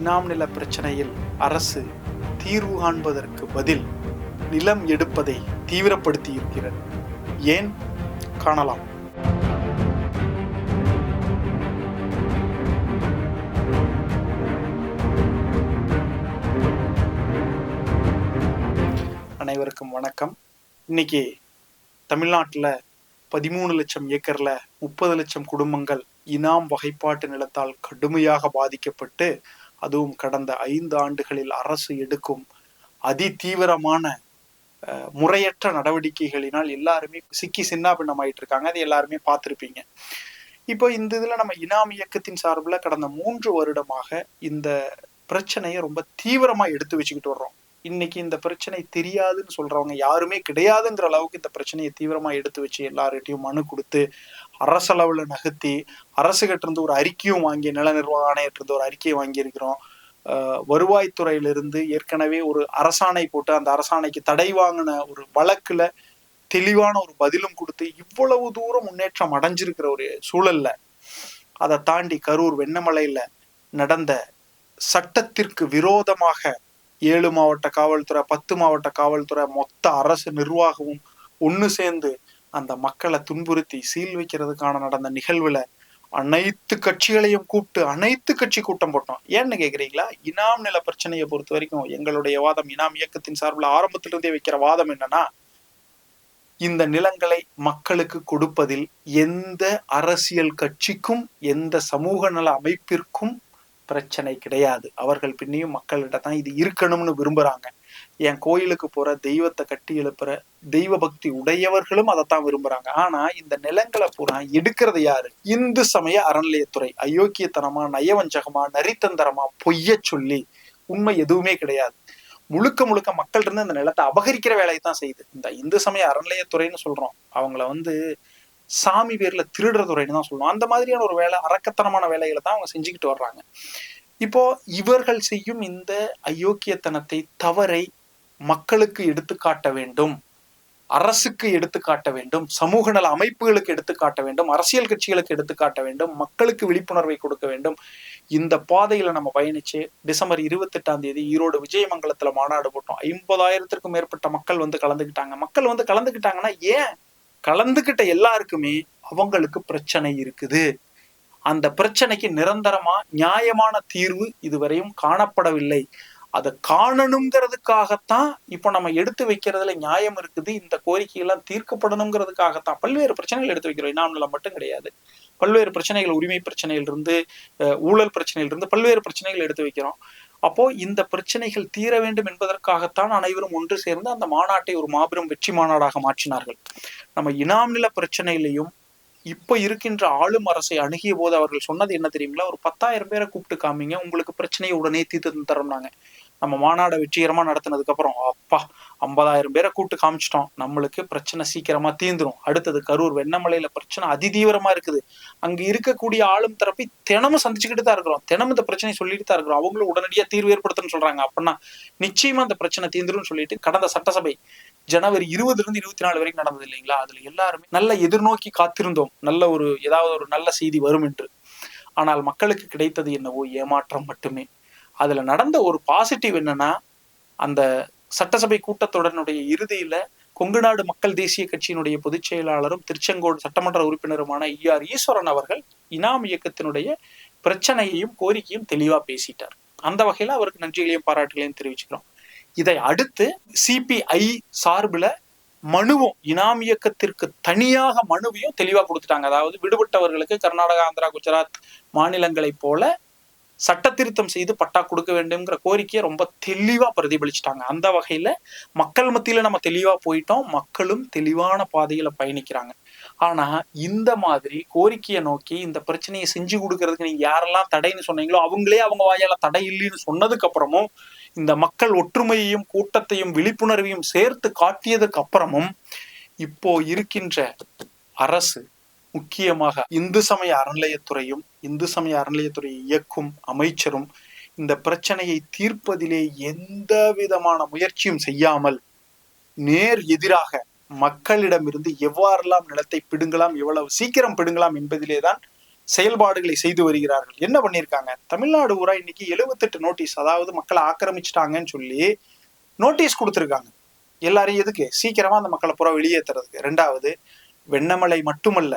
இனாம் நில பிரச்சனையில் அரசு தீர்வு காண்பதற்கு பதில் நிலம் எடுப்பதை தீவிரப்படுத்தி இருக்கிறது ஏன்? காணலாம். அனைவருக்கும் வணக்கம். இன்னைக்கு தமிழ்நாட்டில் பதிமூணு லட்சம் ஏக்கர்ல முப்பது லட்சம் குடும்பங்கள் இனாம் வகைப்பாட்டு நிலத்தால் கடுமையாக பாதிக்கப்பட்டு அதுவும் கடந்த ஐந்து ஆண்டுகளில் அரசு எடுக்கும் அதி தீவிரமான அஹ், முறையற்ற நடவடிக்கைகளினால் எல்லாருமே சிக்கி சின்னாபின்னமாயிட்டு இருக்காங்க அது எல்லாருமே பார்த்துருப்பீங்க. இப்போ இந்த இதுல நம்ம இனாம் இயக்கத்தின் சார்பில் கடந்த மூன்று வருடமாக இந்த பிரச்சனையை ரொம்ப தீவிரமா எடுத்து வச்சுக்கிட்டு வர்றோம். இன்னைக்கு இந்த பிரச்சனை தெரியாதுன்னு சொல்றவங்க யாருமே கிடையாதுங்கிற அளவுக்கு இந்த பிரச்சனையை தீவிரமா எடுத்து வச்சு எல்லார்கிட்டையும் மனு கொடுத்து அரசளவில் நகர்த்தி அரசுகிட்ட இருந்து ஒரு அறிக்கையும் வாங்கி நில நிர்வாக ஆணையத்திலிருந்து ஒரு அறிக்கையை வாங்கியிருக்கிறோம். வருவாய்த்துறையிலிருந்து ஏற்கனவே ஒரு அரசாணை போட்டு அந்த அரசாணைக்கு தடை வாங்கின ஒரு வழக்குல தெளிவான ஒரு பதிலும் கொடுத்து இவ்வளவு தூரம் முன்னேற்றம் அடைஞ்சிருக்கிற ஒரு சூழல்ல அதை தாண்டி கரூர் வெண்ணமலையில நடந்த சட்டத்திற்கு விரோதமாக ஏழு மாவட்ட காவல்துறை பத்து மாவட்ட காவல்துறை மொத்த அரசு நிர்வாகமும் ஒன்று சேர்ந்து அந்த மக்களை துன்புறுத்தி சீல் வைக்கிறதுக்கான நடந்த நிகழ்வுல அனைத்து கட்சிகளையும் கூப்பிட்டு அனைத்து கட்சி கூட்டம் போட்டோம். ஏன்னு கேக்குறீங்களா? இனாம் நில பிரச்சனையை பொறுத்த வரைக்கும் எங்களுடைய வாதம் இனாம் இயக்கத்தின் சார்பில் ஆரம்பத்திலிருந்தே வைக்கிற வாதம் என்னன்னா இந்த நிலங்களை மக்களுக்கு கொடுப்பதில் எந்த அரசியல் கட்சிக்கும் எந்த சமூக நல அமைப்பிற்கும் பிரச்சனை கிடையாது. அவர்கள் பின்னையும் மக்கள்கிட்ட தான் இது இருக்கணும்னு விரும்புறாங்க. என் கோயிலுக்கு போற தெய்வத்தை கட்டி எழுப்புற தெய்வ பக்தி உடையவர்களும் அதைத்தான் விரும்புறாங்க. ஆனா இந்த நிலங்களை பூரா எடுக்கிறது யாரு? இந்து சமய அறநிலையத்துறை. அயோக்கியத்தனமா நயவஞ்சகமா நரித்தந்தரமா பொய்ய சொல்லி உண்மை எதுவுமே கிடையாது. முழுக்க முழுக்க மக்கள் இருந்து இந்த நிலத்தை அபகரிக்கிற வேலையை தான் செய்யுது. இந்த இந்து சமய அறநிலையத்துறைன்னு சொல்றோம். அவங்கள வந்து சாமி பேர்ல திருடுற துறைன்னு தான் சொல்லுவோம். அந்த மாதிரியான ஒரு வேலை அரக்கத்தனமான வேலைகளை தான் அவங்க செஞ்சுக்கிட்டு வர்றாங்க. இப்போ இவர்கள் செய்யும் இந்த அயோக்கியத்தனத்தை தவறை மக்களுக்கு எடுத்து காட்ட வேண்டும். அரசுக்கு எடுத்து காட்ட வேண்டும். சமூக நல அமைப்புகளுக்கு எடுத்து காட்ட வேண்டும். அரசியல் கட்சிகளுக்கு எடுத்து காட்ட வேண்டும். மக்களுக்கு விழிப்புணர்வை கொடுக்க வேண்டும். இந்த பாதையில நம்ம பயணிச்சு டிசம்பர் இருபத்தெட்டாம் தேதி ஈரோடு விஜயமங்கலத்துல மாநாடு போட்டோம். ஐம்பதாயிரத்திற்கும் மேற்பட்ட மக்கள் வந்து கலந்துக்கிட்டாங்க. மக்கள் வந்து கலந்துக்கிட்டாங்கன்னா ஏன்? கலந்துக்கிட்ட எல்லாருக்குமே அவங்களுக்கு பிரச்சனை இருக்குது. அந்த பிரச்சனைக்கு நிரந்தரமா நியாயமான தீர்வு இதுவரையும் காணப்படவில்லை. அதை காணணுங்கிறதுக்காகத்தான் இப்போ நம்ம எடுத்து வைக்கிறதுல நியாயம் இருக்குது. இந்த கோரிக்கையெல்லாம் தீர்க்கப்படணுங்கிறதுக்காகத்தான் பல்வேறு பிரச்சனைகள் எடுத்து வைக்கிறோம். இனாம்ல மட்டும் கிடையாது. பல்வேறு பிரச்சனைகள் உரிமை பிரச்சனையிலிருந்து ஊழல் பிரச்சனையிலிருந்து பல்வேறு பிரச்சனைகள் எடுத்து வைக்கிறோம். அப்போ இந்த பிரச்சனைகள் தீர வேண்டும் என்பதற்காகத்தான் அனைவரும் ஒன்று சேர்ந்து அந்த மாநாட்டை ஒரு மாபெரும் வெற்றி மாநாடாக மாற்றினார்கள். நம்ம இனாம் நில பிரச்சனையிலையும் இப்ப இருக்கின்ற ஆளும் அரசை அணுகிய போது அவர்கள் சொன்னது என்ன தெரியுங்களா? ஒரு பத்தாயிரம் பேரை கூப்பிட்டு காமிங்க உங்களுக்கு பிரச்சனையை உடனே தீர்த்து தரோம்னாங்க. நம்ம மாநாடை வெற்றிகரமா நடத்தினதுக்கு அப்புறம் அப்பா ஐம்பதாயிரம் பேரை கூப்பிட்டு காமிச்சிட்டோம். நம்மளுக்கு பிரச்சனை சீக்கிரமா தீந்துரும் அடுத்தது கரூர் வெண்ணமலையில பிரச்சனை அதிதீவிரமா இருக்குது. அங்க இருக்கக்கூடிய ஆளும் தரப்பை தினமும் சந்திச்சுக்கிட்டு தான் இருக்கிறோம். தினமும் இந்த பிரச்சனை சொல்லிட்டு தான் இருக்கிறோம். அவங்களும் உடனடியா தீர்வு ஏற்படுத்தணும்னு சொல்றாங்க. அப்படின்னா நிச்சயமா அந்த பிரச்சனை தீந்துரும்னு சொல்லிட்டு கடந்த சட்டசபை ஜனவரி இருபதுல இருந்து இருபத்தி நாலு வரைக்கும் நடந்தது இல்லைங்களா? அதுல எல்லாருமே நல்ல எதிர்நோக்கி காத்திருந்தோம். நல்ல ஒரு ஏதாவது ஒரு நல்ல செய்தி வரும் என்று. ஆனால் மக்களுக்கு கிடைத்தது என்னவோ ஏமாற்றம் மட்டுமே. அதுல நடந்த ஒரு பாசிட்டிவ் என்னன்னா அந்த சட்டசபை கூட்டத்தொடரினுடைய இறுதியில கொங்கு நாடு மக்கள் தேசிய கட்சியினுடைய பொதுச் செயலாளரும் திருச்செங்கோடு சட்டமன்ற உறுப்பினருமான இஆர் ஈஸ்வரன் அவர்கள் இனாம் இயக்கத்தினுடைய பிரச்சனையையும் கோரிக்கையும் தெளிவா பேசிட்டார். அந்த வகையில அவருக்கு நன்றிகளையும் பாராட்டுகளையும் தெரிவிச்சுக்கிறோம். இதை அடுத்து சிபிஐ சார்பில் மனுவும் இனாம் இயக்கத்திற்கு தனியாக மனுவையும் தெளிவாக கொடுத்துட்டாங்க. அதாவது விடுபட்டவர்களுக்கு கர்நாடகா ஆந்திரா குஜராத் மாநிலங்களைப் போல சட்ட திருத்தம் செய்து பட்டா கொடுக்க வேண்டும்ங்கிற கோரிக்கையை ரொம்ப தெளிவாக பிரதிபலிச்சிட்டாங்க. அந்த வகையில் மக்கள் மத்தியில் நம்ம தெளிவாக போயிட்டோம். மக்களும் தெளிவான பாதையில் பயணிக்கிறாங்க. ஆனால் இந்த மாதிரி கோரிக்கையை நோக்கி இந்த பிரச்சனையை செஞ்சு கொடுக்கறதுக்கு நீங்கள் யாரெல்லாம் தடைன்னு சொன்னீங்களோ அவங்களே அவங்க வாயால் தடை இல்லைன்னு சொன்னதுக்கப்புறமும் இந்த மக்கள் ஒற்றுமையையும் கூட்டத்தையும் விழிப்புணர்வையும் சேர்த்து காட்டியதுக்கு அப்புறமும் இப்போ இருக்கின்ற அரசு முக்கியமாக இந்து சமய அறநிலையத்துறையும் இந்து சமய அறநிலையத்துறையை இயக்கும் அமைச்சரும் இந்த பிரச்சனையை தீர்ப்பதிலே எந்த விதமான முயற்சியும் செய்யாமல் நேர் எதிராக மக்களிடமிருந்து எவ்வாறெல்லாம் நிலத்தை பிடுங்கலாம் எவ்வளவு சீக்கிரம் பிடுங்கலாம் என்பதிலே தான் செயல்பாடுகளை செய்து வருகிறார்கள். என்ன பண்ணியிருக்காங்க? தமிழ்நாடு ஊரா இன்னைக்கு எழுபத்தெட்டு நோட்டீஸ் அதாவது மக்களை ஆக்கிரமிச்சிட்டாங்கன்னு சொல்லி நோட்டீஸ் கொடுத்துருக்காங்க. எல்லாரையும் எதுக்கு? சீக்கிரமா அந்த மக்களை புறா வெளியேற்றுறதுக்கு ரெண்டாவது வெண்ணமலை மட்டுமல்ல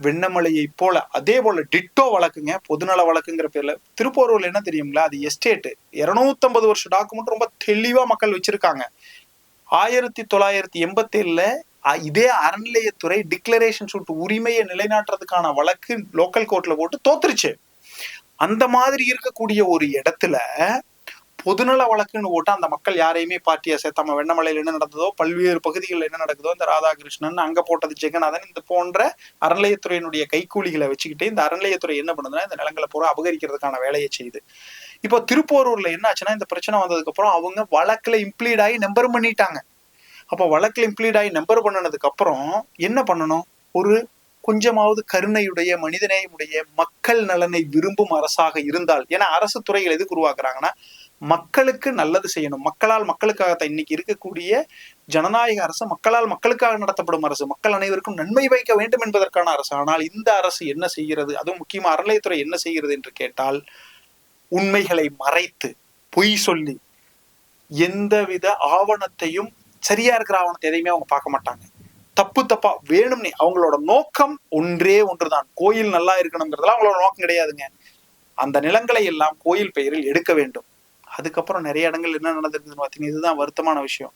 வெண்ணமலையை போல அதே போல டிட்டோ வழக்குங்க பொதுநல வழக்குங்கிற பேர்ல திருப்போரூர்ல என்ன தெரியுங்களா அது எஸ்டேட்டு இருநூத்தம்பது வருஷம் டாக்குமெண்ட் ரொம்ப தெளிவா மக்கள் வச்சிருக்காங்க. ஆயிரத்தி தொள்ளாயிரத்தி எண்பத்தி ஏழுல இதே அறநிலையத்துறை டிக்ளரேஷன் சூட் உரிமையை நிலைநாட்டுறதுக்கான வழக்கு லோக்கல் கோர்ட்ல போட்டு தோத்துருச்சு. அந்த மாதிரி இருக்கக்கூடிய ஒரு இடத்துல பொதுநல வழக்குன்னு போட்டு அந்த மக்கள் யாரையுமே பார்ட்டியா சேர்த்தாம வெண்ணமலையில் என்ன நடந்ததோ பல்வேறு பகுதிகளில் என்ன நடக்குதோ இந்த ராதாகிருஷ்ணன் அங்க போட்டது ஜெகநாதன் இந்த போன்ற அறநிலையத்துறையினுடைய கைக்கூலிகளை வச்சுக்கிட்டு இந்த அறநிலையத்துறை என்ன பண்ணுதுன்னா இந்த நிலங்களை பூரா அபகரிக்கிறதுக்கான வேலையை செய்யுது. இப்போ திருப்போரூர்ல என்ன ஆச்சுன்னா இந்த பிரச்சனை வந்ததுக்கு அப்புறம் அவங்க வழக்குல இம்ப்ளீட் ஆகி நம்பர் பண்ணிட்டாங்க. அப்போ வழக்கில் இம்ப்ளீட் ஆகி நம்பர் பண்ணினதுக்கு அப்புறம் என்ன பண்ணணும்? ஒரு கொஞ்சமாவது கருணையுடைய மனிதநேயமுடைய மக்கள் நலனை விரும்பும் அரசாக இருந்தால் ஏன்னா அரசு துறைகள் எதுக்கு உருவாக்குறாங்கன்னா மக்களுக்கு நல்லது செய்யணும். மக்களால் மக்களுக்காகத்தான் இன்னைக்கு இருக்கக்கூடிய ஜனநாயக அரசு மக்களால் மக்களுக்காக நடத்தப்படும் அரசு. மக்கள் அனைவருக்கும் நன்மை வைக்க வேண்டும் என்பதற்கான அரசு. ஆனால் இந்த அரசு என்ன செய்கிறது? அதுவும் முக்கியமாக அறநிலையத்துறை என்ன செய்கிறது என்று கேட்டால் உண்மைகளை மறைத்து பொய் சொல்லி எந்தவித ஆவணத்தையும் சரியா இருக்கிற ஆவணத்தை எதையுமே அவங்க பார்க்க மாட்டாங்க. தப்பு தப்பா வேணும்னே அவங்களோட நோக்கம் ஒன்றே ஒன்றுதான். கோயில் நல்லா இருக்கணுங்கிறதுலாம் அவங்களோட நோக்கம் கிடையாதுங்க. அந்த நிலங்களை எல்லாம் கோயில் பெயரில் எடுக்க வேண்டும். அதுக்கப்புறம் நிறைய இடங்கள் என்ன நடந்திருக்குன்னு பார்த்தீங்கன்னா இதுதான் வருத்தமான விஷயம்.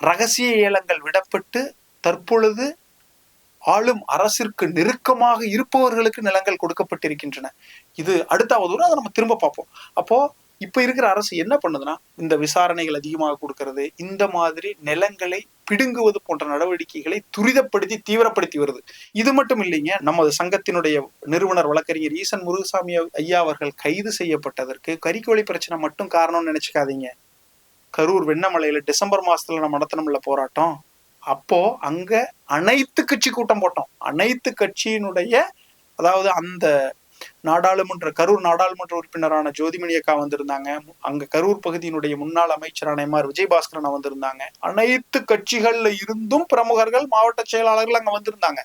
ரகசிய ஏலங்கள் விடப்பட்டு தற்பொழுது ஆளும் அரசிற்கு நெருக்கமாக இருப்பவர்களுக்கு நிலங்கள் கொடுக்கப்பட்டிருக்கின்றன. இது அடுத்தாவது அதை நம்ம திரும்ப பார்ப்போம். அப்போ இப்ப இருக்கிற அரசு என்ன பண்ணுதுன்னா இந்த விசாரணைகள் அதிகமாக கொடுக்கறது இந்த மாதிரி நிலங்களை பிடுங்குவது போன்ற நடவடிக்கைகளை துரிதப்படுத்தி தீவிரப்படுத்தி வருது. இது மட்டும் இல்லைங்க நமது சங்கத்தினுடைய நிறுவனர் வழக்கறிஞர் ஈசன் முருகசாமி ஐயா அவர்கள் கைது செய்யப்பட்டதற்கு கறிக்கோழி பிரச்சனை மட்டும் காரணம்னு நினைச்சுக்காதீங்க. கரூர் வெண்ணமலையில டிசம்பர் மாசத்துல நம்ம நடத்தணும்ல போராட்டம். அப்போ அங்க அனைத்து கட்சி கூட்டம் போட்டோம். அனைத்து கட்சியினுடைய அதாவது அந்த நாடாளுமன்ற கரூர் நாடாளுமன்ற உறுப்பினரான ஜோதிமணி அக்கா வந்திருந்தாங்க. அங்க கரூர் பகுதியினுடைய முன்னாள் அமைச்சரான எம் ஆர் விஜயபாஸ்கரன் வந்திருந்தாங்க. அனைத்து கட்சிகள்ல இருந்தும் பிரமுகர்கள் மாவட்ட செயலாளர்கள் அங்க வந்திருந்தாங்க.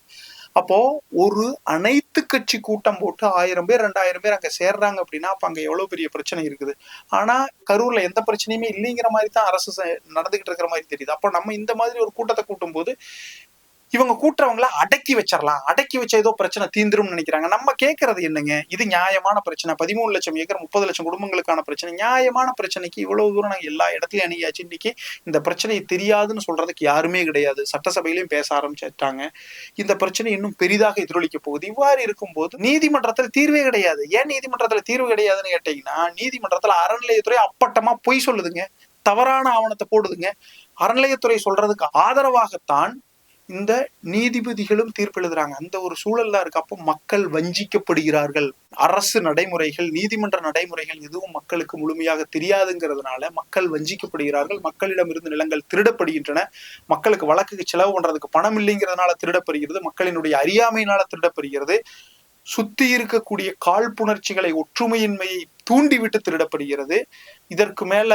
அப்போ ஒரு அனைத்து கட்சி கூட்டம் போட்டு ஆயிரம் பேர் ரெண்டாயிரம் பேர் அங்க சேர்றாங்க அப்படின்னா அப்ப அங்க எவ்வளவு பெரிய பிரச்சனை இருக்குது? ஆனா கரூர்ல எந்த பிரச்சனையுமே இல்லைங்கிற மாதிரி தான் அரசு நடந்துகிட்டு இருக்கிற மாதிரி தெரியுது. அப்போ நம்ம இந்த மாதிரி ஒரு கூட்டத்தை கூட்டும் போது இவங்க கூட்டுறவங்கள அடக்கி வச்சிடலாம் அடக்கி வச்ச ஏதோ பிரச்சனை தீந்துரும் நினைக்கிறாங்க. நம்ம கேட்கறது என்னங்க? இது நியாயமான பிரச்சனை. பதிமூணு லட்சம் ஏக்கர் முப்பது லட்சம் குடும்பங்களுக்கான பிரச்சனை. நியாயமான பிரச்சனைக்கு இவ்வளவு தூரம் நாங்கள் எல்லா இடத்துலயும் அணுகியாச்சு. இன்னைக்கு இந்த பிரச்சனையை தெரியாதுன்னு சொல்றதுக்கு யாருமே கிடையாது. சட்டசபையிலையும் பேச ஆரம்பிச்சிட்டாங்க. இந்த பிரச்சனை இன்னும் பெரிதாக எதிரொலிக்க போகுது. இவ்வாறு இருக்கும்போது நீதிமன்றத்தில் தீர்வே கிடையாது. ஏன் நீதிமன்றத்தில் தீர்வு கிடையாதுன்னு கேட்டீங்கன்னா நீதிமன்றத்தில் அறநிலையத்துறை அப்பட்டமா பொய் சொல்லுதுங்க. தவறான ஆவணத்தை போடுதுங்க. அறநிலையத்துறை சொல்றதுக்கு ஆதரவாகத்தான் இந்த நீதிபதிகளும் தீர்ப்பு எழுதுறாங்க அந்த ஒரு சூழல்ல இருக்கப்போ மக்கள் வஞ்சிக்கப்படுகிறார்கள். அரசு நடைமுறைகள் நீதிமன்ற நடைமுறைகள் எதுவும் மக்களுக்கு முழுமையாக தெரியாதுங்கிறதுனால மக்கள் வஞ்சிக்கப்படுகிறார்கள். மக்களிடமிருந்து நிலங்கள் திருடப்படுகின்றன. மக்களுக்கு வழக்குக்கு செலவு பண்றதுக்கு பணம் இல்லைங்கிறதுனால திருடப்படுகிறது. மக்களினுடைய அறியாமையினால திருடப்படுகிறது. சுத்தி இருக்கக்கூடிய காழ்ப்புணர்ச்சிகளை ஒற்றுமையின்மையை தூண்டிவிட்டு திருடப்படுகிறது. இதற்கு மேல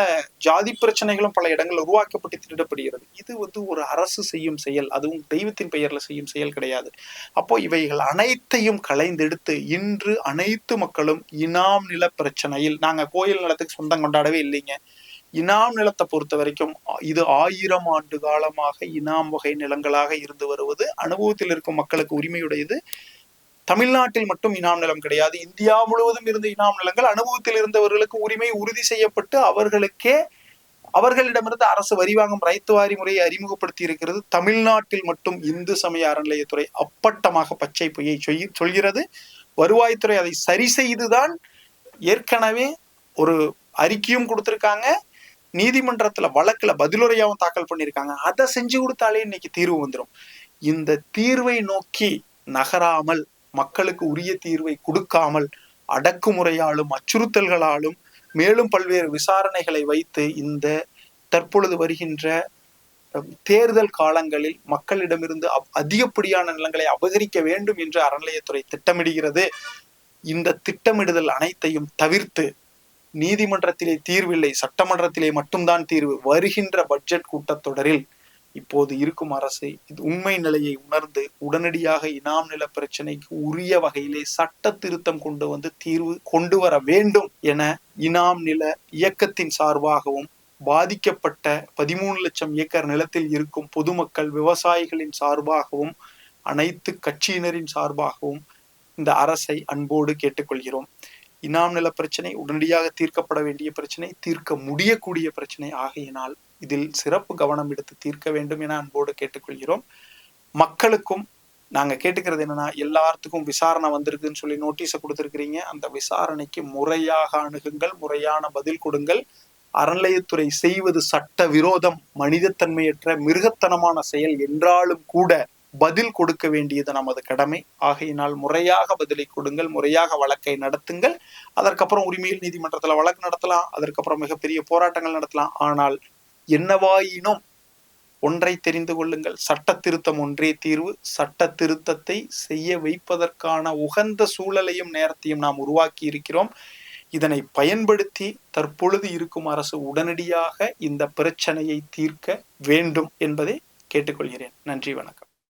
ஜாதி பிரச்சனைகளும் பல இடங்கள் உருவாக்கப்பட்டு திருடப்படுகிறது. இது வந்து ஒரு அரசு செய்யும் செயல். அதுவும் தெய்வத்தின் பெயர்ல செய்யும் செயல் கிடையாது. அப்போ இவைகள் அனைத்தையும் களைந்தெடுத்து இன்று அனைத்து மக்களும் இனாம் நில பிரச்சனையில் நாங்க கோயில் நிலத்துக்கு சொந்தம் கொண்டாடவே இல்லைங்க. இனாம் நிலத்தை பொறுத்த வரைக்கும் இது ஆயிரம் ஆண்டு காலமாக இனாம் வகை நிலங்களாக இருந்து வருவது அனுபவத்தில் இருக்கும் மக்களுக்கு உரிமையுடையது. தமிழ்நாட்டில் மட்டும் இனாம் நிலம் கிடையாது. இந்தியா முழுவதும் இருந்த இனாம் நிலங்கள். அனுபவத்தில் இருந்தவர்களுக்கு உரிமை உறுதி செய்யப்பட்டு அவர்களுக்கே அவர்களிடமிருந்து அரசு வரிவாங்கும் ரைத்துவாரி ரைத்து வாரி முறையை அறிமுகப்படுத்தி இருக்கிறது. தமிழ்நாட்டில் மட்டும் இந்து சமய அறநிலையத்துறை அப்பட்டமாக பச்சை பொய்யை சொல்கிறது. வருவாய்த்துறை அதை சரி செய்துதான் ஏற்கனவே ஒரு அறிக்கையும் கொடுத்துருக்காங்க. நீதிமன்றத்துல வழக்குல பதிலுரையாவும் தாக்கல் பண்ணியிருக்காங்க. அதை செஞ்சு கொடுத்தாலே இன்னைக்கு தீர்வு வந்துடும் இந்த தீர்வை நோக்கி நகராமல் மக்களுக்கு உரிய தீர்வை கொடுக்காமல் அடக்குமுறையாலும் அச்சுறுத்தல்களாலும் மேலும் பல்வேறு விசாரணைகளை வைத்து இந்த தற்பொழுது வருகின்ற தேர்தல் காலங்களில் மக்களிடமிருந்து அதிகப்படியான நிலங்களை அபகரிக்க வேண்டும் என்று அறநிலையத்துறை திட்டமிடுகிறது. இந்த திட்டமிடுதல் அனைத்தையும் தவிர்த்து நீதிமன்றத்திலே தீர்வில்லை சட்டமன்றத்திலே மட்டும்தான் தீர்வு வருகின்ற பட்ஜெட் கூட்டத்தொடரில் இப்போது இருக்கும் அரசு இது உண்மை நிலையை உணர்ந்து உடனடியாக இனாம் நில பிரச்சனைக்கு உரிய வகையிலே சட்ட திருத்தம் கொண்டு வந்து தீர்வு கொண்டு வர வேண்டும் என இனாம் நில இயக்கத்தின் சார்பாகவும் பாதிக்கப்பட்ட பதிமூணு லட்சம் ஏக்கர் நிலத்தில் இருக்கும் பொதுமக்கள் விவசாயிகளின் சார்பாகவும் அனைத்து கட்சியினரின் சார்பாகவும் இந்த அரசை அன்போடு கேட்டுக்கொள்கிறோம். இனாம் நில பிரச்சனை உடனடியாக தீர்க்கப்பட வேண்டிய பிரச்சனை தீர்க்க முடியக்கூடிய பிரச்சனை ஆகையினால் இதில் சிறப்பு கவனம் எடுத்து தீர்க்க வேண்டும் என அன்போடு கேட்டுக்கொள்கிறோம். மக்களுக்கும் நாங்க கேட்டுக்கிறது என்னன்னா எல்லாத்துக்கும் விசாரணை வந்திருக்குன்னு சொல்லி நோட்டீஸை கொடுத்துருக்கிறீங்க. அந்த விசாரணைக்கு முறையாக அணுகுங்கள் முறையான பதில் கொடுங்கள். அறநிலையத்துறை செய்வது சட்ட விரோதம் மனிதத்தன்மையற்ற மிருகத்தனமான செயல் என்றாலும் கூட பதில் கொடுக்க வேண்டியது நமது கடமை. ஆகையினால் முறையாக பதிலை கொடுங்கள் முறையாக வழக்கை நடத்துங்கள். அதற்கப்புறம் உரிமையில் நீதிமன்றத்தில் வழக்கு நடத்தலாம் அதற்கப்புறம் மிகப்பெரிய போராட்டங்கள் நடத்தலாம். ஆனால் என்னவாயினும்? ஒன்றை தெரிந்து கொள்ளுங்கள். சட்ட திருத்தம் ஒன்றே தீர்வு. சட்ட திருத்தத்தை செய்ய வைப்பதற்கான உகந்த சூழலையும் நேரத்தையும் நாம் உருவாக்கி இருக்கிறோம். இதனை பயன்படுத்தி தற்பொழுது இருக்கும் அரசு உடனடியாக இந்த பிரச்சனையை தீர்க்க வேண்டும் என்பதை கேட்டுக்கொள்கிறேன். நன்றி வணக்கம்.